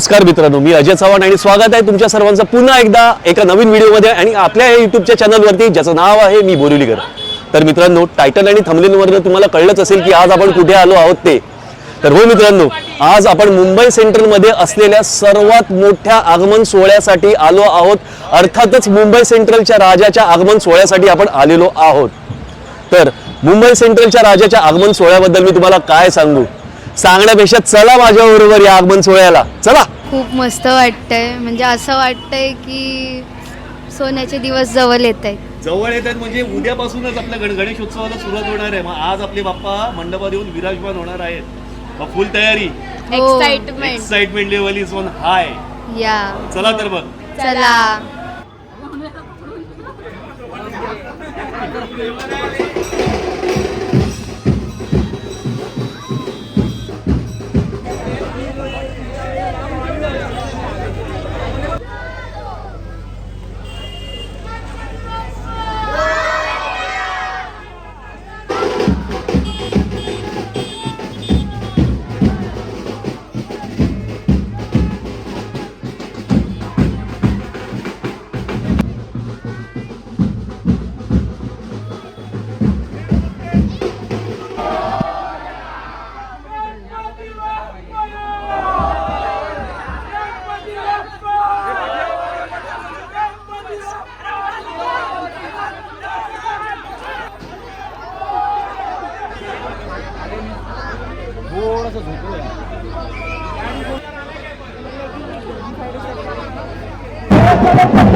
नमस्कार मित्रांनो मी अजय चव्हाण आणि स्वागत आहे तुमच्या सर्वांचं पुन्हा एकदा एका नवीन व्हिडिओमध्ये आणि आपल्या या युट्यूबच्या चॅनलवरती ज्याचं नाव आहे मी बोरिवलीकर तर मित्रांनो टायटल आणि थंबनेलवरनं तुम्हाला कळलंच असेल की आज आपण कुठे आलो आहोत ते. तर हो मित्रांनो आज आपण मुंबई सेंट्रलमध्ये असलेल्या सर्वात मोठ्या आगमन सोहळ्यासाठी आलो आहोत. अर्थातच मुंबई सेंट्रलच्या राजाच्या आगमन सोहळ्यासाठी आपण आलेलो आहोत. तर मुंबई सेंट्रलच्या राजाच्या आगमन सोहळ्याबद्दल मी तुम्हाला काय सांगू? सांगण्यापेक्षा चला माझ्या बरोबर या आगमन सोहळ्याला. चला. खूप मस्त वाटतंय. म्हणजे असं वाटतंय की सोन्याचे दिवस जवळ येत आहेत. जवळ येतात म्हणजे उद्यापासूनच आपल्या गण गणेशोत्सवाला सुरुवात होणार आहे. मग आज आपले बाप्पा मंडपात येऊन विराजमान होणार आहेत. मग फुल तयारी. हो. Excitement excitement level is one high या. चला तर मग. चला.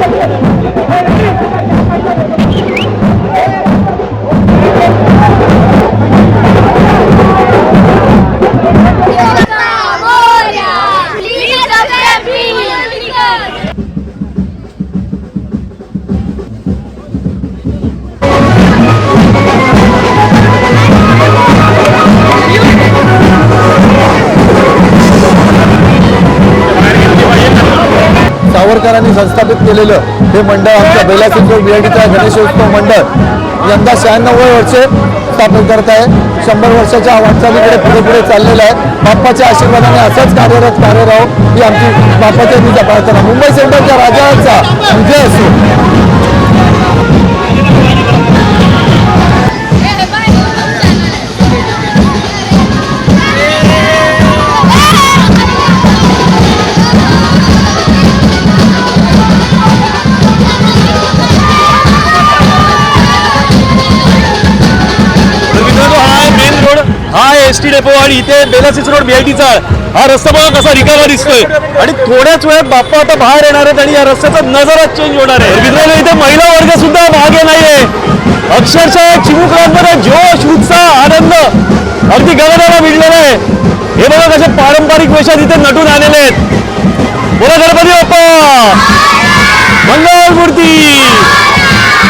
¡Vamos! पुणेकरांनी संस्थापित केलेलं हे मंडळ आमच्या बेलासिंग बिआयडीचा गणेशोत्सव मंडळ यंदा शहाण्णव वर्षे स्थापन करत आहे. शंभर वर्षाच्या वाटचालीकडे पुढे पुढे चाललेलं आहे. बाप्पाच्या आशीर्वादाने असंच कार्यरत कार्य राहू ही आमची बाप्पाच्या दिवसा प्रार्थना. मुंबई सेंटरच्या राजाचा विजय असो. हा एस टी डेपो आणि इथे बेलासीस रोड बीआयटीचा हा रस्ता बघा कसा रिकामा दिसतोय. आणि थोड्याच वेळात बाप्पा आता बाहेर येणार आहेत आणि या रस्त्याचा नजारा चेंज होणार आहे. मित्रांनो इथे महिला वर्ग सुद्धा मागे नाहीये. अक्षरशः चिमुकल्यांमध्ये जोश उत्साह आनंद अगदी गगनाला भिडलेला आहे. हे बघा कसे पारंपरिक वेशात इथे नटून आलेले आहेत. बोला गणपती बाप्पा. मंगल मूर्ती.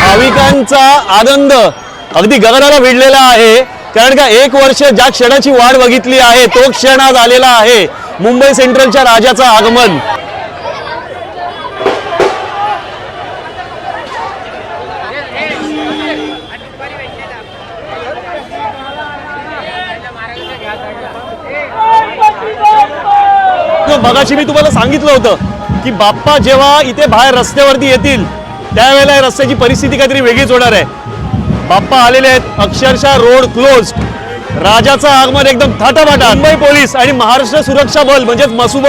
भाविकांचा आनंद अगदी गगनाला भिडलेला आहे. कारण का एक वर्ष ज्या क्षणाची वाढ बघितली आहे तो क्षण आज आलेला आहे. मुंबई सेंट्रलच्या राजाचं आगमन. मगाशी मी तुम्हाला सांगितलं होतं की बाप्पा जेव्हा इथे बाहेर रस्त्यावरती येतील त्यावेळेला रस्त्याची परिस्थिती काहीतरी वेगळीच होणार आहे. बाप्पा आलेले आहेत. अक्षरशः रोड क्लोज राजाचा आगमन एकदम थाटाफाटा मुंबई पोलीस आणि महाराष्ट्र सुरक्षा बल म्हणजेच मसुब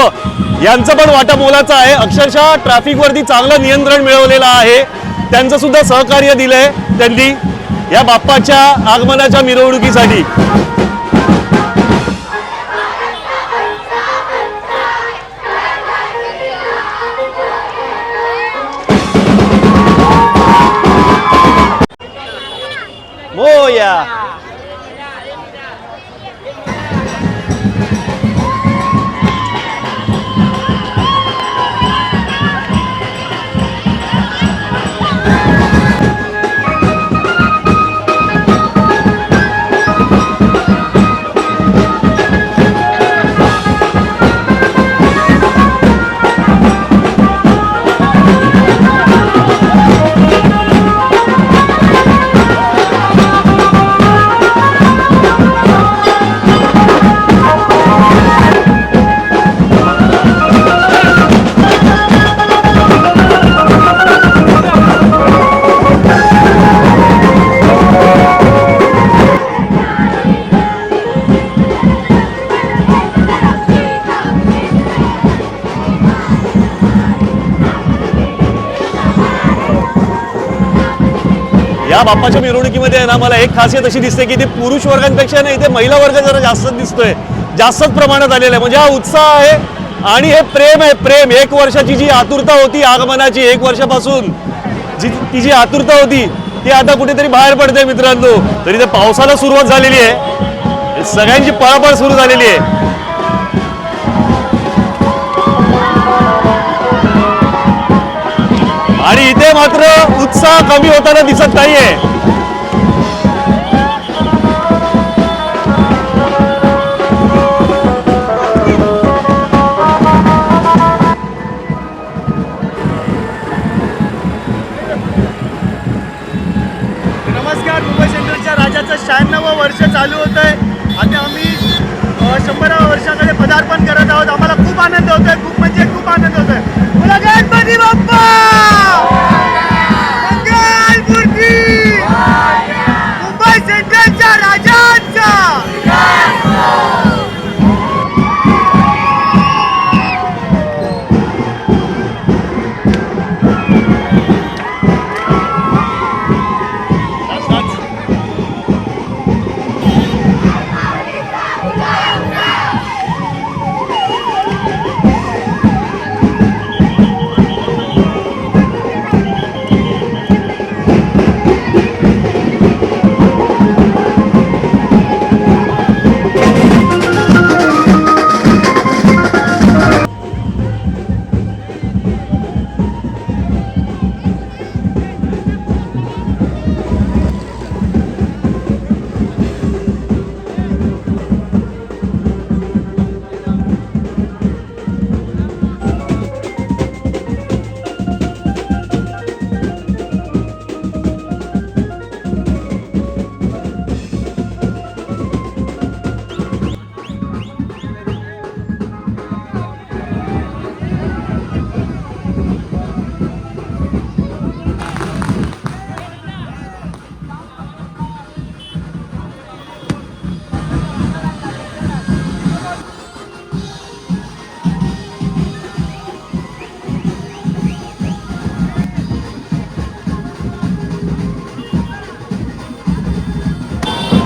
यांचं पण वाटा मोलाचा आहे. अक्षरशः ट्रॅफिकवरती चांगलं नियंत्रण मिळवलेलं आहे. त्यांचं सुद्धा सहकार्य दिलंय त्यांनी या बाप्पाच्या आगमनाच्या मिरवणुकीसाठी. बाप्पाच्या मिरवणुकीमध्ये आहे ना मला एक खासियत अशी दिसते की ते पुरुष वर्गांपेक्षा नाही ते महिला वर्ग जरा जास्त दिसतोय. जास्तच प्रमाणात आलेला आहे. म्हणजे हा उत्साह आहे आणि हे प्रेम आहे प्रेम. एक वर्षाची जी आतुरता होती आगमनाची एक वर्षापासून जी ती जी आतुरता होती ती आता कुठेतरी बाहेर पडते मित्रांनो. तरी ते पावसाला सुरुवात झालेली आहे. सगळ्यांची पळापळ सुरू झालेली आहे. इथे मात्र उत्साह कमी होताना दिसत नाहीये. नमस्कार मुंबई सेंट्रलच्या राजाचं शहाण्णव वर्ष चालू होत आहे आता आम्ही अ, शंभराव्या वर्षाकडे पदार्पण करत आहोत. आम्हाला खूप आनंद होत आहे खूप म्हणजे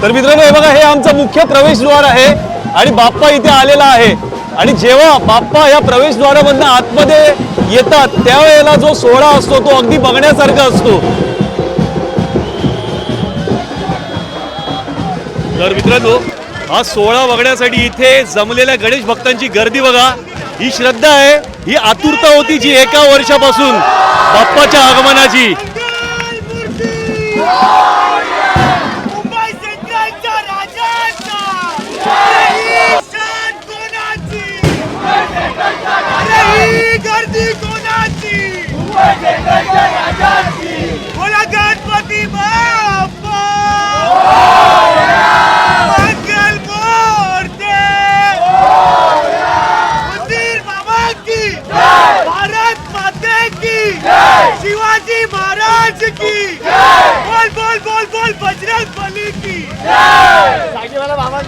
तर मित्रांनो हे बघा हे आमचं मुख्य प्रवेशद्वार आहे आणि बाप्पा इथे आलेला आहे. आणि जेव्हा बाप्पा या प्रवेशद्वारामधनं आतमध्ये येतात त्यावेळेला जो सोहळा असतो तो अगदी बघण्यासारखा असतो. तर मित्रांनो हा सोहळा बघण्यासाठी इथे जमलेल्या गणेश भक्तांची गर्दी बघा. ही श्रद्धा आहे ही आतुरता होती जी एका वर्षापासून बाप्पाच्या आगमनाची. अरे गर्दी कोणाची? बोला गणपती बाप्पा! मंगल मूर्ती उंदीर बाबा की भारत माते की शिवाजी महाराज की! बोल बोल बोल बोल बजरंग बली की! बाबा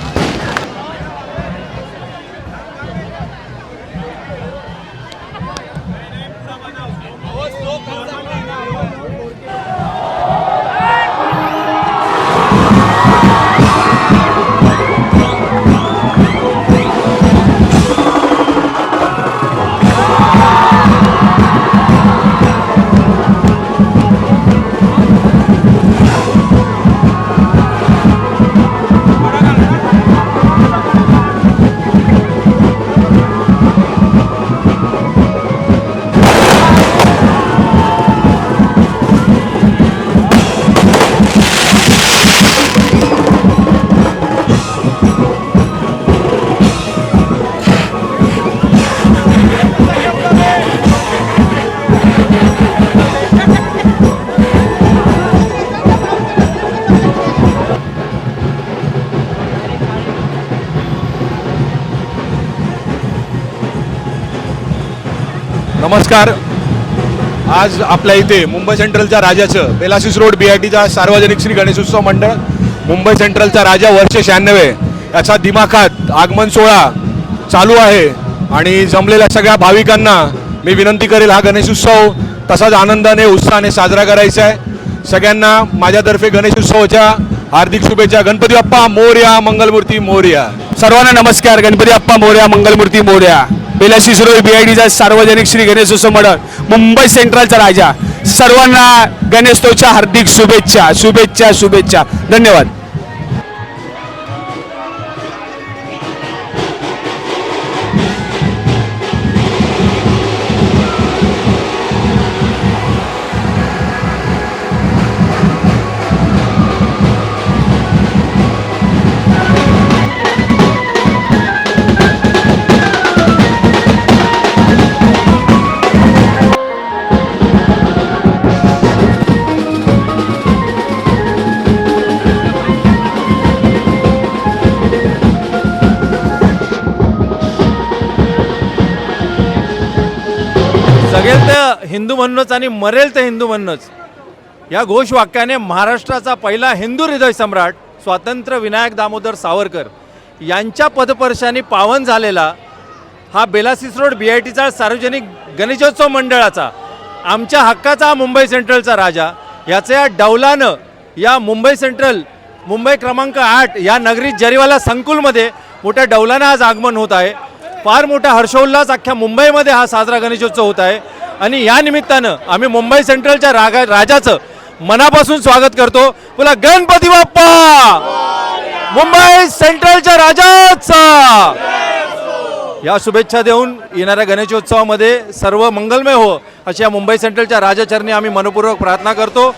नमस्कार. आज आपल्या इथे मुंबई सेंट्रलच्या राजाचं बेलासिस रोड बी आय टीचा सार्वजनिक श्री गणेशोत्सव मंडळ मुंबई सेंट्रलचा राजा वर्ष शहाण्णवे याचा दिमाखात आगमन सोहळा चालू आहे. आणि जमलेल्या सगळ्या भाविकांना मी विनंती करेल हा गणेशोत्सव तसाच आनंदाने उत्साहाने साजरा करायचा आहे. सगळ्यांना माझ्यातर्फे गणेशोत्सवाच्या हार्दिक शुभेच्छा. गणपती बाप्पा मोर्या मंगलमूर्ती मोर्या. सर्वांना नमस्कार. गणपती अप्पा मोर्या मंगलमूर्ती मोर्या. बेलाशी आय बीआयडीचा सार्वजनिक श्री गणेशोत्सव मंडळ मुंबई सेंट्रलचा राजा. सर्वांना गणेशोत्सवच्या हार्दिक शुभेच्छा. शुभेच्छा शुभेच्छा. धन्यवाद. हिंदू म्हणूनच आणि मरेल तर हिंदू म्हणूनच या घोषवाक्याने महाराष्ट्राचा पहिला हिंदू हृदय सम्राट स्वातंत्र्य विनायक दामोदर सावरकर यांच्या पदपर्शाने पावन झालेला हा बेलासिस रोड बी आय टीचा सार्वजनिक गणेशोत्सव मंडळाचा आमच्या हक्काचा हा मुंबई सेंट्रलचा राजा याचं या डौलानं या मुंबई सेंट्रल मुंबई क्रमांक आठ या नगरीत जरीवाला संकुलमध्ये मोठ्या डौलानं आज आगमन होत आहे. फार मोठा हर्षोल्लास अख्ख्या मुंबईमध्ये हा साजरा गणेशोत्सव होत आहे. आणि या निमित्तानं आम्ही मुंबई सेंट्रलच्या रागा राजाचं मनापासून स्वागत करतो. बोला गणपती बाप्पा! मुंबई सेंट्रलच्या राजाचा! या शुभेच्छा देऊन येणाऱ्या गणेशोत्सवामध्ये सर्व मंगलमय हो अशी या मुंबई सेंट्रलच्या राजाचरणी आम्ही मनपूर्वक प्रार्थना करतो.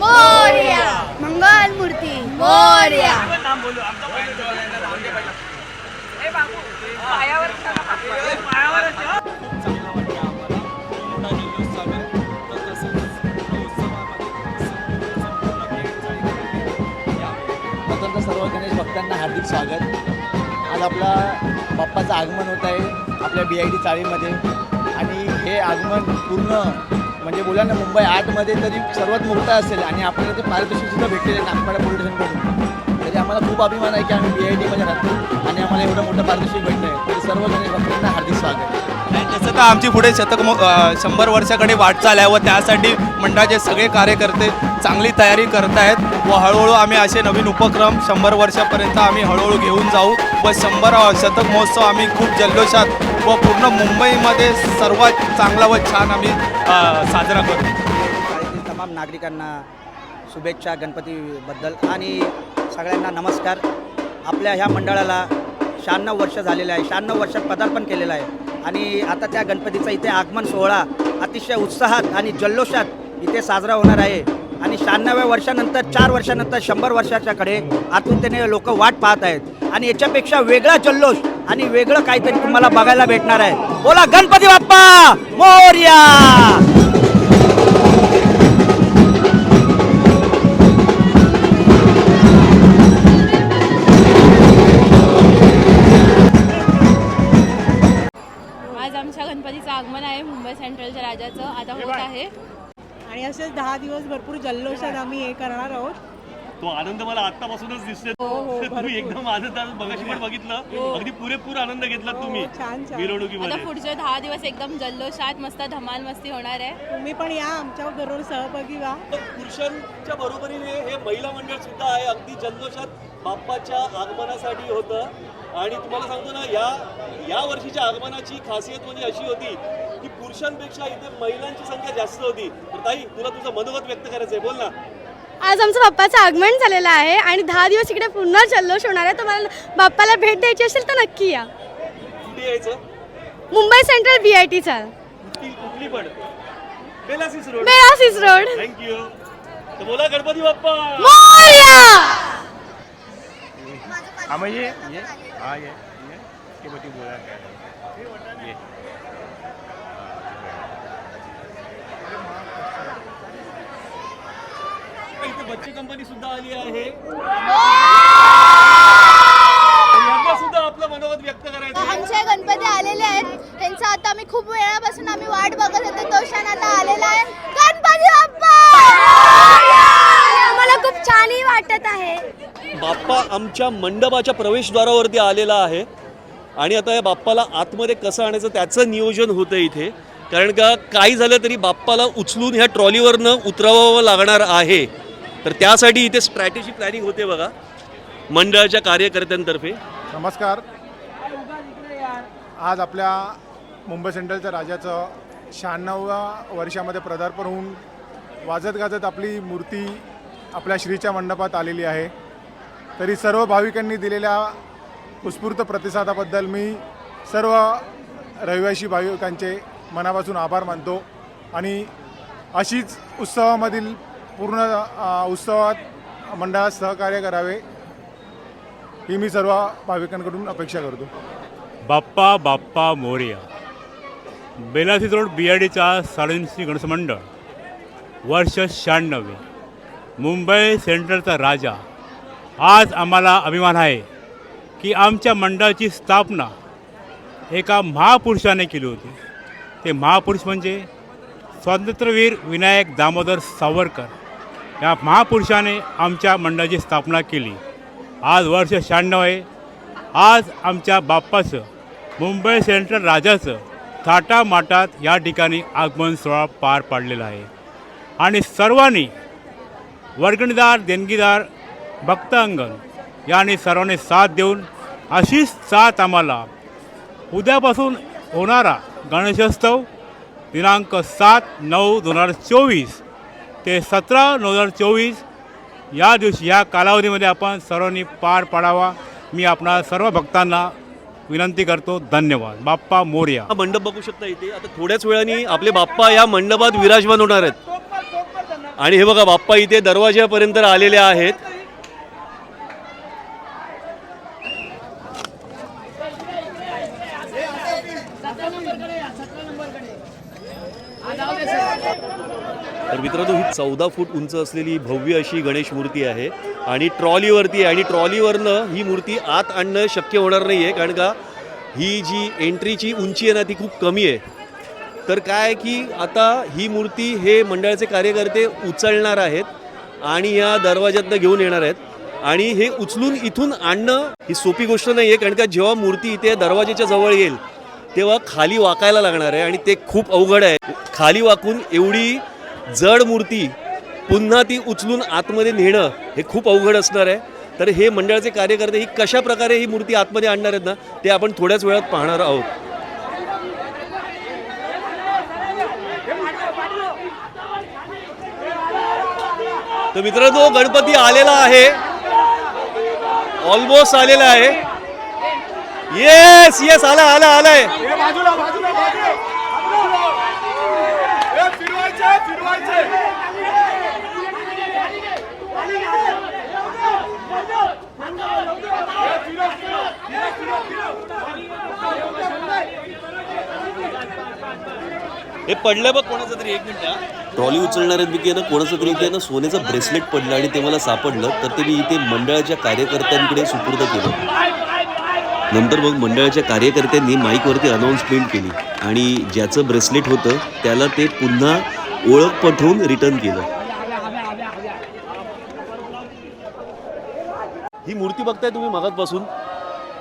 मोर्या. मंगल मूर्ती. मोर्या. सर्व गणेश भक्तांना हार्दिक स्वागत. आज आपला बाप्पाचं आगमन होत आहे आपल्या बी आय डी चाळीमध्ये. आणि हे आगमन पूर्ण म्हणजे बोला ना मुंबई आठमध्ये तरी सर्वात मोठा असेल आणि आपल्याला ते पारितोषिकसुद्धा भेटलेलं आहे नागपाडा पोलीस स्टेशनकडून. तरी आम्हाला खूप अभिमान आहे की आम्ही बी आय टीमध्ये राहतो आणि आम्हाला एवढं मोठं पारितोषिक भेटलं आहे तरी सर्व गणेश भक्तांना हार्दिक स्वागत आणि तसं तर आमची पुढे शतक शंभर वर्षाकडे वाटचाल आहे व त्यासाठी मंडळाचे सगळे कार्यकर्ते चांगली तयारी करत आहेत व हळूहळू आम्ही असे नवीन उपक्रम शंभर वर्षापर्यंत आम्ही हळूहळू घेऊन जाऊ व शंभर शतक महोत्सव आम्ही खूप जल्लोषात व पूर्ण मुंबईमध्ये सर्वात चांगला व छान आम्ही साजरा करतो. शाळेतील तमाम नागरिकांना शुभेच्छा गणपतीबद्दल आणि सगळ्यांना नमस्कार. आपल्या ह्या मंडळाला शहाण्णव वर्ष झालेलं आहे शहाण्णव वर्षात पदार्पण केलेलं आहे. आणि आता त्या गणपतीचा इथे आगमन सोहळा अतिशय उत्साहात आणि जल्लोषात इथे साजरा होणार आहे. आणि शहाण्णव्या वर्षानंतर चार वर्षानंतर शंभर वर्षाच्याकडे आतुरतेने लोक वाट पाहत आहेत. आणि याच्यापेक्षा वेगळा जल्लोष आणि वेगळं काहीतरी तुम्हाला बघायला भेटणार आहे. बोला गणपती बाप्पा मोर्या! आज आमच्या गणपतीचं आगमन आहे मुंबई सेंट्रलच्या राजाचं. आता होत आहे. आणि असेच दहा दिवस भरपूर जल्लोषात आम्ही हे करणार आहोत. तो आनंद मला आतापासूनच दिसतोय. हो, हो, तुम्ही. एकदम आनंदात बघाशी पण बघितलं. अगदी पुरेपूर आनंद घेतला तुम्ही. हो, छान. छान आता मिरवणुकीमध्ये पुढचे दहा दिवस एकदम जल्लोषात मस्त धमाल मस्ती होणार आहे. तुम्ही पण या आमच्या बरोबर सहभागी व्हा. पुरुषांच्या बरोबरीने हे महिला मंडळ सुद्धा आहे. अगदी जल्लोषात बाप्पाच्या आगमनासाठी होतं. आणि तुम्हाला सांगतो ना या या वर्षीच्या आगमनाची खासियत म्हणजे अशी होती की पुरुषांपेक्षा इथे महिलांची संख्या जास्त होती. तर ताई तुला तुझं मनोगत व्यक्त करायचं आहे बोल ना. आज आमचं बाप्पाचं आगमन झालेलं आहे आणि दहा दिवस इकडे पुन्हा जल्लोष होणार आहे. तुम्हाला बाप्पाला भेट द्यायची असेल तर नक्की या. मुंबई सेंट्रल बी आय टीचा. Bellasis road. Bellasis road. Thank you तर बोला गणपती बाप्पा. मोरया! हा मग ये. ये. हा वाटतं बच्चे कंपनी सुद्धा आली आहे. हो! खूप वेळापासून आम्ही वाट बघत होतो तो क्षण आता आलेला आहे. बाप्पा! आम्हाला खूप छानही वाटत आहे. बाप्पा आमच्या मंडपाच्या प्रवेशद्वारावरती आलेला आहे. आणि आता या बाप्पाला आतमध्ये कसं आणायचं त्याचं नियोजन होतं इथे. कारण का काही झालं तरी बाप्पाला उचलून ह्या ट्रॉलीवरनं उतरवावं लागणार आहे. तर त्यासाठी इथे स्ट्रॅटेजी प्लॅनिंग होते बघा. मंडळाच्या कार्यकर्त्यांतर्फे. नमस्कार. आज आपल्या मुंबई सेंट्रलच्या राजाचं शहाण्णव्या वर्षामध्ये पदार्पण होऊन वाजत गाजत आपली मूर्ती आपल्या श्रीच्या मंडपात आलेली आहे. तरी सर्व भाविकांनी दिलेल्या उत्स्फूर्त प्रतिसादाबद्दल मी सर्व रहिवासी भाविकांचे मनापासून आभार मानतो आणि अशीच उत्सवामधील पूर्ण उत्सवात मंडळात सहकार्य करावे ही मी सर्व भाविकांकडून अपेक्षा करतो. Bappa Bappa Morya. Bellasis road B I डीचा सार्वजनिक गणेश मंडळ. वर्ष शहाण्णव. मुंबई सेंट्रलचा राजा. आज आम्हाला अभिमान आहे की आमच्या मंडळाची स्थापना एका महापुरुषाने केली होती. ते महापुरुष म्हणजे स्वातंत्र्यवीर विनायक दामोदर सावरकर. या महापुरुषाने आमच्या मंडळाची स्थापना केली. आज वर्ष शहाण्णव आहे. आज आमच्या बाप्पाचं मुंबई सेंट्रल राजाचं थाटामाटात या ठिकाणी आगमन सोहळा पार पाडलेला आहे. आणि सर्वांनी वर्गणीदार देणगीदार भक्त अंगण यांनी सर्वांनी साथ देऊन अशीच साथ आम्हाला उद्यापासून होणारा गणेशोत्सव दिनांक सात नऊ दोन हजार चोवीस ते सतरा नऊ हजार चोवीस या दिवशी या कालावधीमध्ये आपण सर्वांनी पार पाडावा. मी आपणा सर्व भक्तांना विनंती करतो. धन्यवाद. बाप्पा मोर्या. हा मंडप बघू शकता इथे. आता थोड्याच वेळाने आपले बाप्पा या मंडपात विराजमान होणार आहेत. आणि हे बघा बाप्पा इथे दरवाज्यापर्यंत आलेले आहेत. तर मित्रांनो ही चौदा फूट उंच असलेली भव्य अशी गणेश मूर्ती आहे आणि ट्रॉलीवरती आहे. आणि ट्रॉलीवरनं ही मूर्ती आत आणणं शक्य होणार नाही आहे कारण का ही जी एंट्रीची उंची आहे ना ती खूप कमी आहे. तर काय आहे की आता ही मूर्ती हे मंडळाचे कार्यकर्ते उचलणार आहेत आणि या दरवाज्यातनं घेऊन येणार आहेत. आणि हे उचलून इथून आणणं ही सोपी गोष्ट नाही आहे कारण का जेव्हा मूर्ती इथे दरवाजेच्या जवळ येईल तेव्हा खाली वाकायला लागणार आहे आणि ते खूप अवघड आहे. खाली वाकून एवढी जड मूर्ती पुन्हा ती उचलून आतमध्ये नेणं हे खूप अवघड असणार आहे. तर हे मंडळाचे कार्यकर्ते ही कशा प्रकारे ही मूर्ती आतमध्ये आणणार आहेत ना ते आपण थोड्याच वेळात पाहणार आहोत. तर मित्रांनो गणपती आलेला आहे. ऑलमोस्ट आलेला आहे. येस येस आला आला आलाय. हे पडलं बघ कोणाचं तरी एक मिनिट ट्रॉली उचलणाऱ्यांपैकी ना कोणाचं तरी इथे ना सोन्याचं ब्रेसलेट पडलं आणि ते मला सापडलं तर ते मी इथे मंडळाच्या कार्यकर्त्यांकडे सुपूर्द केलं. नंतर मग मंडळाच्या कार्यकर्त्यांनी माईकवरती अनाऊन्समेंट केली आणि ज्याचं ब्रेसलेट होतं त्याला ते पुन्हा ओळख पठवून रिटर्न केलं. ही मूर्ती बघताय तुम्ही मगातपासून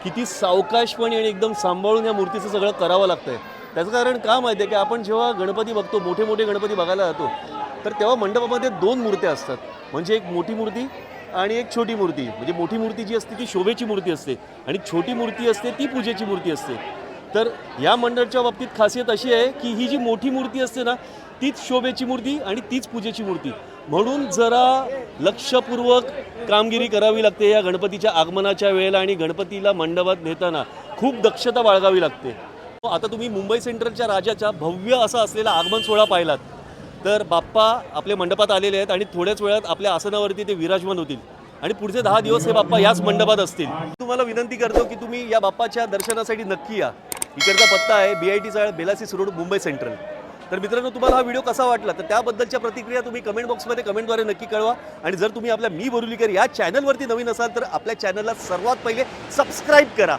किती सावकाशपणे आणि एकदम सांभाळून या मूर्तीचं सगळं करावं लागतंय. त्याचं कारण का माहिती आहे की आपण जेव्हा गणपती बघतो मोठे मोठे गणपती बघायला जातो तर तेव्हा मंडपामध्ये दोन मूर्त्या असतात. म्हणजे एक मोठी मूर्ती आणि एक छोटी मूर्ती. म्हणजे मोठी मूर्ती जी असते ती शोभेची मूर्ती असते आणि छोटी मूर्ती असते ती पूजेची मूर्ती असते. तर या मंडळच्या बाबतीत खासियत अशी आहे की ही जी मोठी मूर्ती असते ना तीच शोभेची मूर्ती आणि तीच पूजेची मूर्ती. म्हणून जरा लक्षपूर्वक कामगिरी करावी लागते या गणपतीच्या आगमनाच्या वेळेला आणि गणपतीला मंडपात नेताना खूप दक्षता बाळगावी लागते. हो, आता तुम्ही मुंबई सेंट्रलच्या राजाच्या भव्य असा असलेला आगमन सोहळा पाहिलात. तर बाप्पा आपल्या मंडपात आलेले आहेत आणि थोड्याच वेळात आपल्या आसनावरती ते विराजमान होतील. आणि पुढचे दहा दिवस हे बाप्पा याच मंडपात असतील. तुम्हाला विनंती करतो की तुम्ही या बाप्पाच्या दर्शनासाठी नक्की या. इकडचा पत्ता आहे बी आय टी चाळ बेलासिस रोड मुंबई सेंट्रल. तर मित्रांनो तुम्हाला हा व्हिडिओ कसा वाटला? तर त्याबद्दलच्या प्रतिक्रिया तुम्ही कमेंट बॉक्समध्ये कमेंटद्वारे नक्की कळवा. आणि जर तुम्ही आपल्या मी बोरुलीकर या चॅनलवरती नवीन असाल तर आपल्या चॅनलला सर्वात पहिले सबस्क्राईब करा.